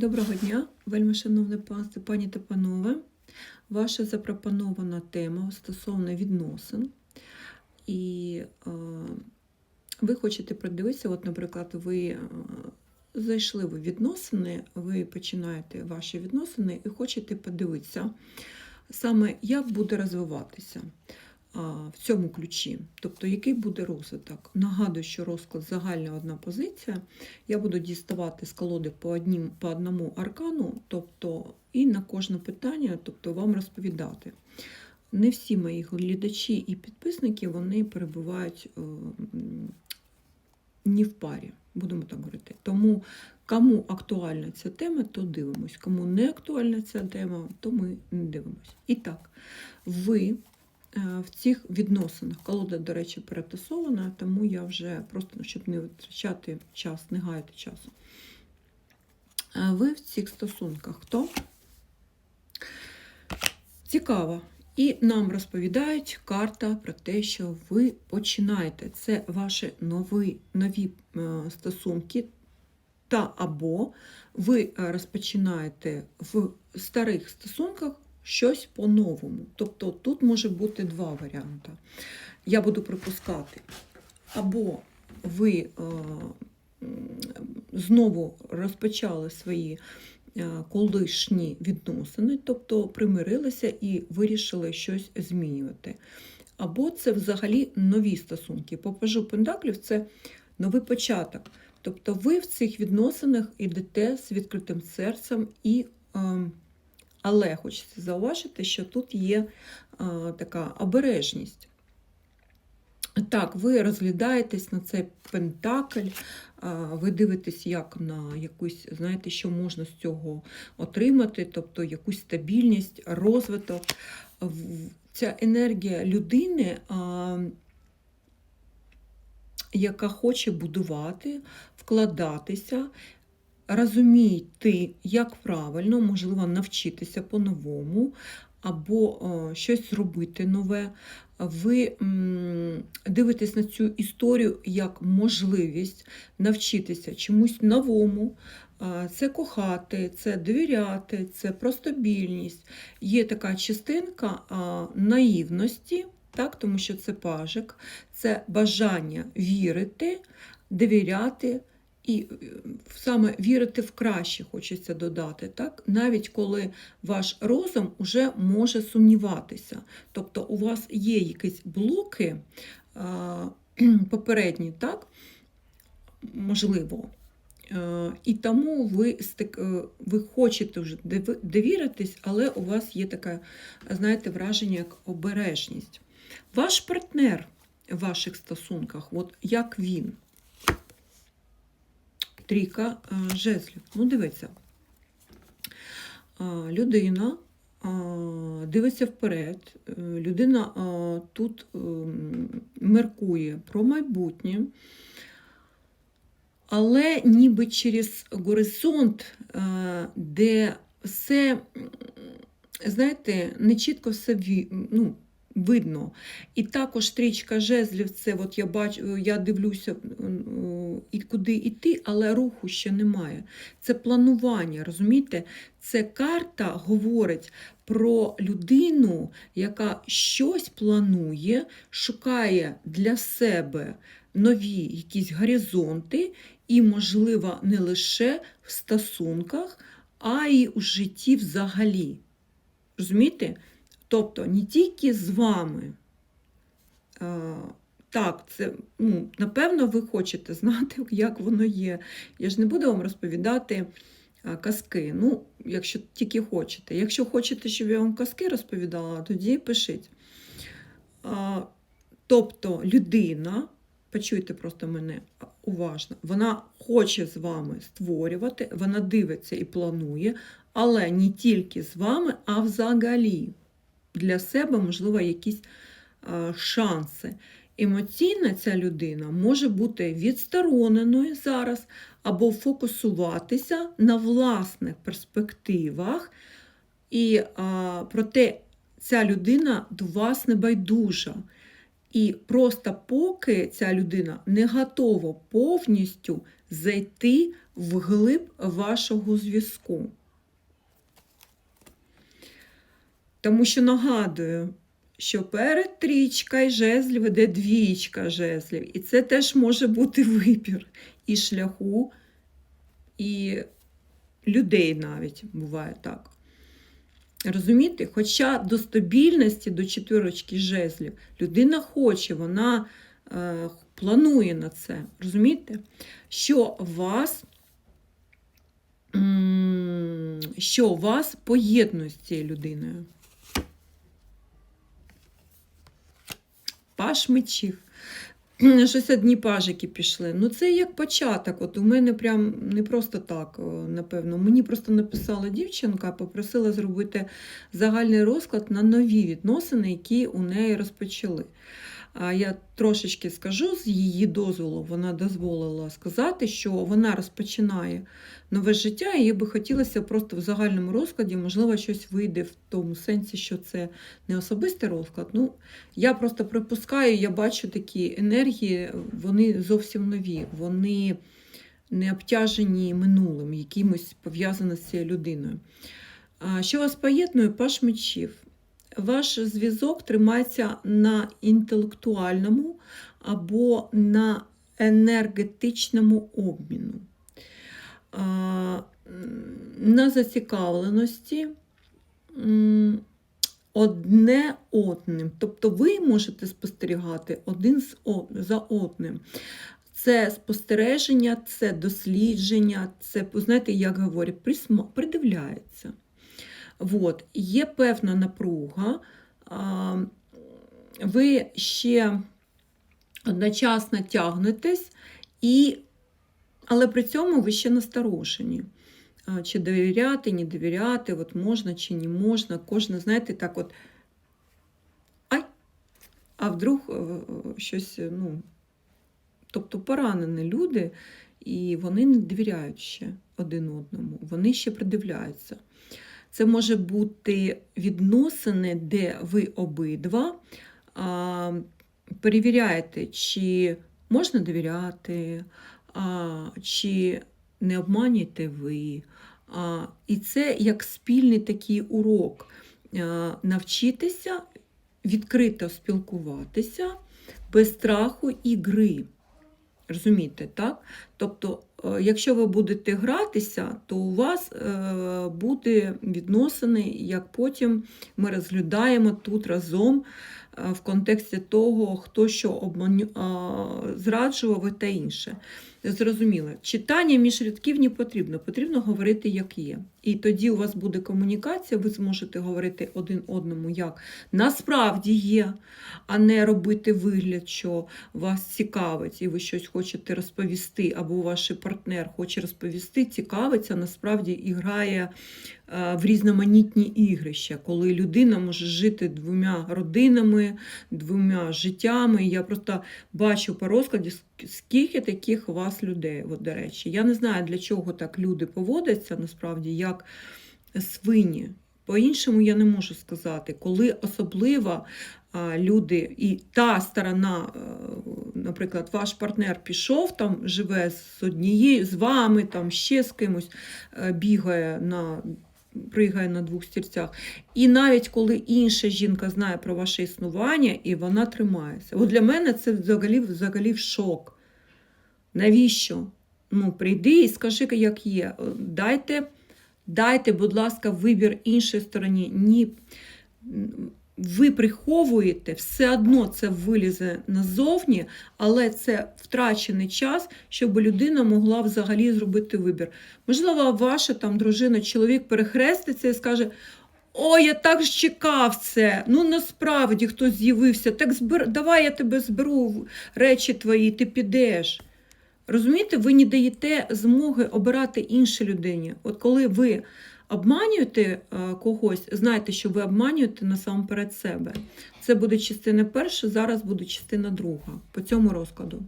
Доброго дня, вельми шановне панство, пані та панове. Ваша запропонована тема стосовно відносин. І е, ви хочете продивитися, от, наприклад, ви е, зайшли в відносини, ви починаєте ваші відносини і хочете подивитися, саме як буде розвиватися в цьому ключі, тобто який буде розвиток. Нагадую, що розклад загальна одна позиція. Я буду діставати з колоди по, однім, по одному аркану, тобто і на кожне питання, тобто вам розповідати. Не всі мої глядачі і підписники вони перебувають е, ні в парі, будемо так говорити. Тому кому актуальна ця тема, то дивимось. Кому не актуальна ця тема, то ми не дивимось. І так, ви в цих відносинах, колода, до речі, перетасована, тому я вже просто, ну, щоб не витрачати час, не гаяти часу. Е, Ви в цих стосунках хто? Цікаво. І нам розповідають карта про те, що ви починаєте. Це ваші нові, нові е, стосунки, та або ви е, розпочинаєте в старих стосунках щось по-новому. Тобто тут може бути два варіанти. Я буду припускати. Або ви е, знову розпочали свої е, колишні відносини, тобто примирилися і вирішили щось змінювати. Або це взагалі нові стосунки. По пажу Пентаклів це новий початок. Тобто ви в цих відносинах йдете з відкритим серцем і. е, але хочеться зауважити, що тут є е, така обережність. Так, ви розглядаєтесь на цей пентакль, а, ви дивитесь як на якусь, знаєте, що можна з цього отримати, тобто якусь стабільність, розвиток. Ця енергія людини, а, яка хоче будувати, вкладатися, розуміти, як правильно, можливо, навчитися по-новому, або е, щось зробити нове. Ви дивитесь на цю історію як можливість навчитися чомусь новому. Це кохати, це довіряти, це про стабільність. Є така частинка наївності, так, тому що це пажик, це бажання вірити, довіряти. І е, саме вірити в краще хочеться додати, так? навіть коли ваш розум вже може сумніватися. Тобто у вас є якісь блоки а, попередні, так? можливо. Е, І тому ви, е, ви хочете вже довіритись, але у вас є таке, знаєте, враження як обережність. Ваш партнер в ваших стосунках, от як він? Трійка е, жезлів. Ну, дивіться. Людина дивиться вперед. Е, Людина тут меркує про майбутнє, але ніби через горизонт, е, де все, знаєте, не чітко все ну, видно. І також стрічка жезлів, це от я бачу, я дивлюся, і куди йти, але руху ще немає. Це планування, розумієте? Це карта говорить про людину, яка щось планує, шукає для себе нові якісь горизонти, і, можливо, не лише в стосунках, а й у житті взагалі. Розумієте? Тобто не тільки з вами. Так, це, ну, напевно, ви хочете знати, як воно є. Я ж не буду вам розповідати казки. Ну, якщо тільки хочете. Якщо хочете, щоб я вам казки розповідала, тоді пишіть. А, Тобто людина, почуйте просто мене уважно, вона хоче з вами створювати, вона дивиться і планує, але не тільки з вами, а взагалі для себе, можливо, якісь а, шанси. Емоційна ця людина може бути відстороненою зараз або фокусуватися на власних перспективах, і а, проте ця людина до вас не байдужа. І просто поки ця людина не готова повністю зайти вглиб вашого зв'язку. Тому що нагадую, що перед трічкою жезлів іде двічка жезлів. І це теж може бути вибір і шляху, і людей навіть буває так. Розумієте? Хоча до стабільності, до четвірочки жезлів, людина хоче, вона е, планує на це. Розумієте? Що вас, що вас поєднує з цією людиною? Паш мечів. Щось одні пажики пішли. Ну, це як початок. От у мене прям не просто так, напевно. Мені просто написала дівчинка, попросила зробити загальний розклад на нові відносини, які у неї розпочали. Я трошечки скажу з її дозволу, вона дозволила сказати, що вона розпочинає нове життя, і їй би хотілося просто в загальному розкладі, можливо, щось вийде в тому сенсі, що це не особистий розклад. Ну, я просто припускаю, я бачу такі енергії, вони зовсім нові, вони не обтяжені минулим, якимось пов'язані з цією людиною. Що вас поєднує? Паш мечів. Ваш зв'язок тримається на інтелектуальному або на енергетичному обміну, на зацікавленості одне одним. Тобто ви можете спостерігати один за одним. Це спостереження, це дослідження, це, знаєте, як говорять, придивляється. От. Є певна напруга. Ви ще одночасно тягнетесь, і, але при цьому ви ще насторожені. Чи довіряти, не довіряти, от можна чи не можна. Кожна, знаєте, так от. Ай! А вдруг е, е, щось, ну, тобто поранені люди, і вони не довіряють ще один одному, вони ще придивляються. Це може бути відносини, де ви обидва а, перевіряєте, чи можна довіряти, а, чи не обманюєте ви. А, і це як спільний такий урок. А, навчитися відкрито спілкуватися без страху і гри. Розумієте, так? Тобто, якщо ви будете гратися, то у вас е, буде відносини, як потім ми розглядаємо тут разом е, в контексті того, хто що обманю, зраджував та інше. Зрозуміло, читання між рядків не потрібно, потрібно говорити, як є. І тоді у вас буде комунікація, ви зможете говорити один одному, як насправді є, а не робити вигляд, що вас цікавить, і ви щось хочете розповісти, або ваш партнер хоче розповісти, цікавиться, насправді і грає е, в різноманітні ігрища, коли людина може жити двома родинами, двома життями. Я просто бачу по розкладі, скільки таких у вас людей. От, до речі, я не знаю, для чого так люди поводяться, насправді, як свині. По-іншому я не можу сказати, коли особливо люди і та сторона, наприклад, ваш партнер пішов, там живе з однією, з вами, там ще з кимось е, бігає на. Пригає на двох стільцях. І навіть коли інша жінка знає про ваше існування, і вона тримається. От для мене це взагалі, взагалі шок. Навіщо? Ну, прийди і скажи, як є. Дайте, дайте, будь ласка, вибір іншій стороні. Ні. Ви приховуєте, все одно це вилізе назовні, але це втрачений час, щоб людина могла взагалі зробити вибір. Можливо, ваша там дружина, чоловік перехреститься і скаже: О, я так ж чекав це. Ну насправді хтось з'явився. Так збер... давай я тебе зберу речі твої, ти підеш. Розумієте, ви не даєте змоги обирати іншій людині. От коли ви обманюєте е, когось, знайте, що ви обманюєте насамперед себе. Це буде частина перша, зараз буде частина друга по цьому розкладу.